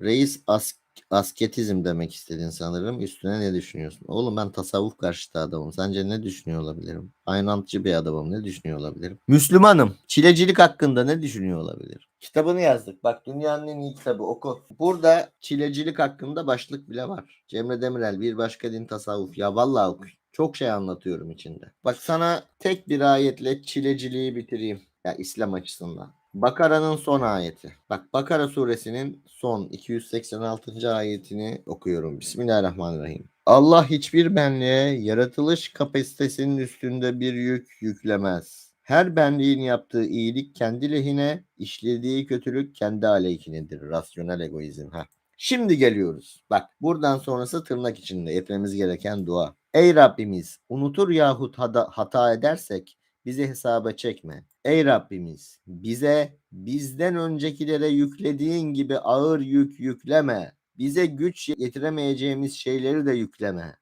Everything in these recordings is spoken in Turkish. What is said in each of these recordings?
Reis as asketizm demek istedin sanırım. Üstüne ne düşünüyorsun? Oğlum ben tasavvuf karşıtı adamım. Sence ne düşünüyor olabilirim? Aynantçı bir adamım. Ne düşünüyor olabilirim? Müslümanım. Çilecilik hakkında ne düşünüyor olabilir? Kitabını yazdık. Bak dünyanın en iyi kitabı oku. Burada çilecilik hakkında başlık bile var. Cemre Demirel bir başka din tasavvuf. Ya vallahi oku. Çok şey anlatıyorum içinde. Bak sana tek bir ayetle çileciliği bitireyim. Ya İslam açısından. Bakara'nın son ayeti. Bak Bakara suresinin son 286. ayetini okuyorum. Bismillahirrahmanirrahim. Allah hiçbir benliğe yaratılış kapasitesinin üstünde bir yük yüklemez. Her benliğin yaptığı iyilik kendi lehine, işlediği kötülük kendi aleyhinedir. Rasyonel egoizm. Ha. Şimdi geliyoruz. Bak buradan sonrası tırnak içinde etmemiz gereken dua. Ey Rabbimiz unutur yahut hada- hata edersek bizi hesaba çekme. Ey Rabbimiz bize bizden öncekilere yüklediğin gibi ağır yük yükleme. Bize güç yetiremeyeceğimiz şeyleri de yükleme.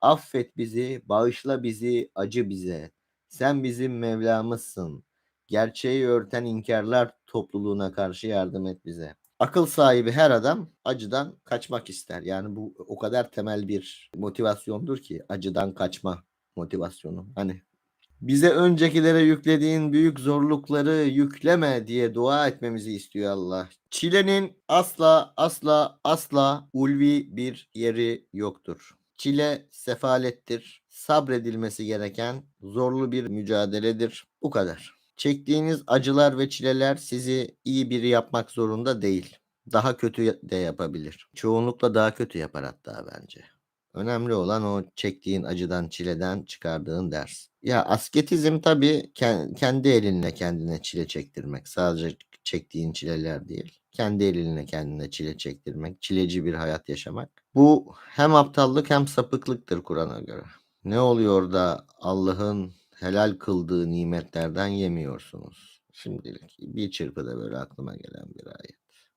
Affet bizi, bağışla bizi, acı bize. Sen bizim Mevlamızsın. Gerçeği örten inkarlar topluluğuna karşı yardım et bize. Akıl sahibi her adam acıdan kaçmak ister. Yani bu o kadar temel bir motivasyondur ki acıdan kaçma motivasyonu. Hani bize öncekilere yüklediğin büyük zorlukları yükleme diye dua etmemizi istiyor Allah. Çilenin asla asla asla ulvi bir yeri yoktur. Çile sefalettir. Sabredilmesi gereken zorlu bir mücadeledir. Bu kadar. Çektiğiniz acılar ve çileler sizi iyi biri yapmak zorunda değil. Daha kötü de yapabilir. Çoğunlukla daha kötü yapar hatta bence. Önemli olan o çektiğin acıdan, çileden çıkardığın ders. Ya asketizm tabii ken- kendi elinle kendine çile çektirmek. Sadece çektiğin çileler değil. Kendi elinle kendine çile çektirmek. Çileci bir hayat yaşamak. Bu hem aptallık hem sapıklıktır Kur'an'a göre. Ne oluyor da Allah'ın helal kıldığı nimetlerden yemiyorsunuz? Şimdilik bir çırpıda böyle aklıma gelen bir ayet.